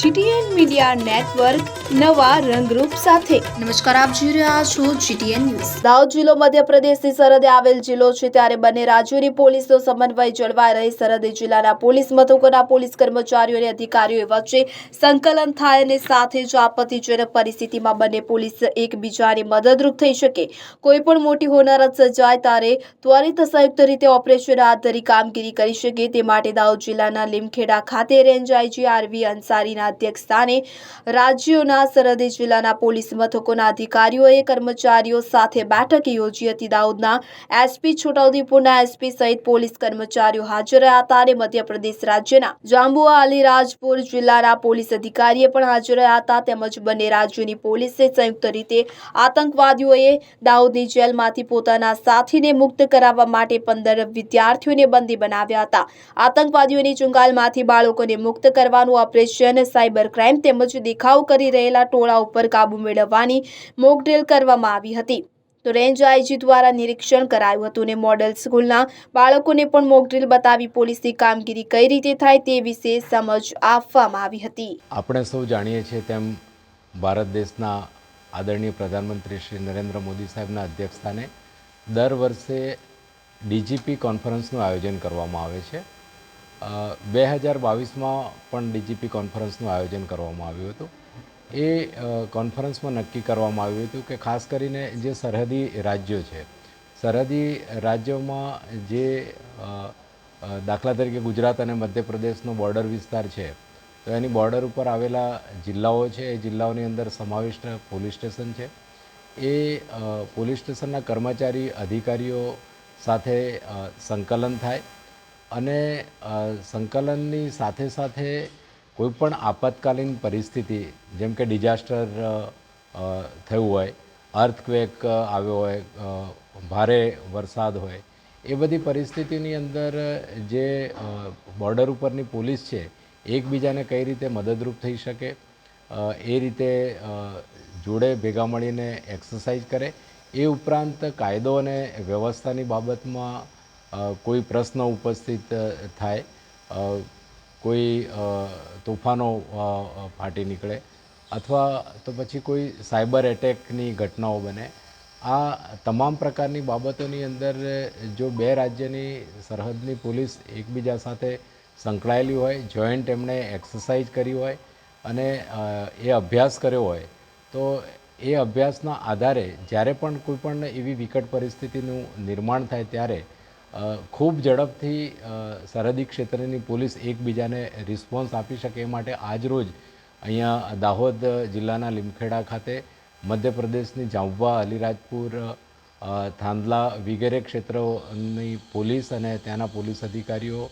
GTN media network નવા રંગરૂપ સાથે. નમસ્કાર આપ જોઈ રહ્યા છો જીટીએન ન્યૂઝ. દાહોદ જિલ્લો મધ્યપ્રદેશની સરહદે આવેલ જિલ્લો છે ત્યારે બંને રાજ્યોની પોલીસનો સમન્વય જળવાઈ રહી. સરહદી જિલ્લાના પોલીસ મથકોના પોલીસ કર્મચારીઓ અને અધિકારીઓ વચ્ચે સંકલન થાય અને સાથે જ આપત્તિજનક પરિસ્થિતિમાં બંને પોલીસ એકબીજાને મદદરૂપ થઈ શકે. કોઈ પણ મોટી હોનારત સર્જાય ત્યારે ત્વરિત સંયુક્ત રીતે ઓપરેશન હાથ ધરી કામગીરી કરી શકે. તે માટે દાહોદ જિલ્લાના લીમખેડા ખાતે રેન્જ આઈજી આરવી અંસારીના અધ્યક્ષસ્થાને રાજ્યોના સરહદી જિલ્લાના પોલીસ મથકોના અધિકારીઓએ કર્મચારીઓ સાથે બેઠક યોજી હતી. દાઉદના એસપી છોટાઉદેપુરના એસપી સહિત પોલીસ કર્મચારીઓ હાજર રહ્યા હતા અને મધ્યપ્રદેશ રાજ્યના જાંબુઆ અલીરાજપુર જિલ્લાના પોલીસ અધિકારીએ પણ હાજર રહ્યા હતા. તેમજ બંને રાજ્યોની પોલીસે સંયુક્ત રીતે આતંકવાદીઓએ દાઉદની જેલમાંથી પોતાના સાથીને મુક્ત કરાવવા માટે પંદર વિદ્યાર્થીઓને બંદી બનાવ્યા હતા. આતંકવાદીઓની ચુંગાલમાંથી બાળકોને મુક્ત કરવાનું ઓપરેશન સાયબર ક્રાઇમ તેમજ દેખાવ કરી રહેલા ટોળા ઉપર કાબુ મેળવવાની મોકડ્રીલ કરવામાં આવી હતી. તો રેન્જ આઈજી દ્વારા નિરીક્ષણ કરાયું હતું અને મોડલ સ્કૂલના બાળકોને પણ મોકડ્રીલ બતાવી પોલીસની કામગીરી કઈ રીતે થાય તે વિશે સમજ આપવામાં આવી હતી. આપણે સૌ જાણીએ છીએ તેમ ભારત દેશના આદરણીય પ્રધાનમંત્રી શ્રી નરેન્દ્ર મોદી સાહેબના અધ્યક્ષસ્થાને દર વર્ષે ડીજીપી કોન્ફરન્સનું આયોજન કરવામાં આવે છે. બે હજાર બાવીસમાં પણ ડીજીપી કોન્ફરન્સનું આયોજન કરવામાં આવ્યું હતું. એ કોન્ફરન્સમાં નક્કી કરવામાં આવ્યું હતું કે ખાસ કરીને જે સરહદી રાજ્યો છે, સરહદી રાજ્યોમાં જે દાખલા તરીકે ગુજરાત અને મધ્યપ્રદેશનો બોર્ડર વિસ્તાર છે, તો એની બોર્ડર ઉપર આવેલા જિલ્લાઓ છે, એ જિલ્લાઓની અંદર સમાવિષ્ટ પોલીસ સ્ટેશન છે. એ પોલીસ સ્ટેશનના કર્મચારી અધિકારીઓ સાથે સંકલન થાય અને સંકલનની સાથે સાથે કોઈપણ આપતકાલીન પરિસ્થિતિ, જેમ કે ડિઝાસ્ટર થયું હોય, અર્થક્વેક આવ્યો હોય ભારે વરસાદ હોય, એ બધી પરિસ્થિતિની અંદર જે બોર્ડર ઉપરની પોલીસ છે, એકબીજાને કઈ રીતે મદદરૂપ થઈ શકે એ રીતે જોડે ભેગા મળીને એક્સરસાઇઝ કરે, એ ઉપરાંત કાયદો અને વ્યવસ્થાની બાબતમાં કોઈ પ્રશ્ન ઉપસ્થિત થાય કોઈ તોફાનો ફાટી નીકળે અથવા તો પછી કોઈ સાયબર એટેકની ઘટનાઓ બને. આ તમામ પ્રકારની બાબતોની અંદર જો બે રાજ્યની સરહદની પોલીસ એકબીજા સાથે સંકળાયેલી હોય, જોઈન્ટ એમણે એક્સરસાઇઝ કરી હોય અને એ અભ્યાસ કર્યો હોય, તો એ અભ્યાસના આધારે જ્યારે પણ કોઈ પણ એવી વિકટ પરિસ્થિતિનું નિર્માણ થાય ત્યારે ખૂબ ઝડપથી સરહદી ક્ષેત્રની પોલીસ એકબીજાને રિસ્પોન્સ આપી શકે એ માટે આજરોજ અહીંયા દાહોદ જિલ્લાના લીમખેડા ખાતે મધ્યપ્રદેશની જાંબવા, અલીરાજપુર થાંદલા વગેરે ક્ષેત્રોની પોલીસ અને ત્યાંના પોલીસ અધિકારીઓ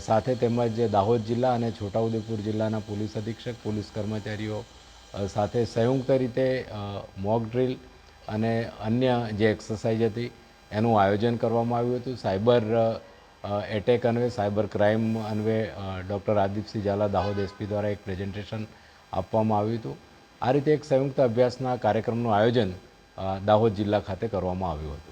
સાથે તેમજ દાહોદ જિલ્લા અને છોટાઉદેપુર જિલ્લાના પોલીસ અધિક્ષક, પોલીસ કર્મચારીઓ સાથે સંયુક્ત રીતે મોક ડ્રિલ અને અન્ય જે એક્સરસાઇઝ હતી એનું આયોજન કરવામાં આવ્યું હતું. સાયબર એટેક અન્વે, સાયબર ક્રાઇમ અન્વે ડૉક્ટર આદિપસિંહ ઝાલા દાહોદ એસપી દ્વારા એક પ્રેઝન્ટેશન આપવામાં આવ્યું હતું. આ રીતે એક સંયુક્ત અભ્યાસના કાર્યક્રમનું આયોજન દાહોદ જિલ્લા ખાતે કરવામાં આવ્યું હતું.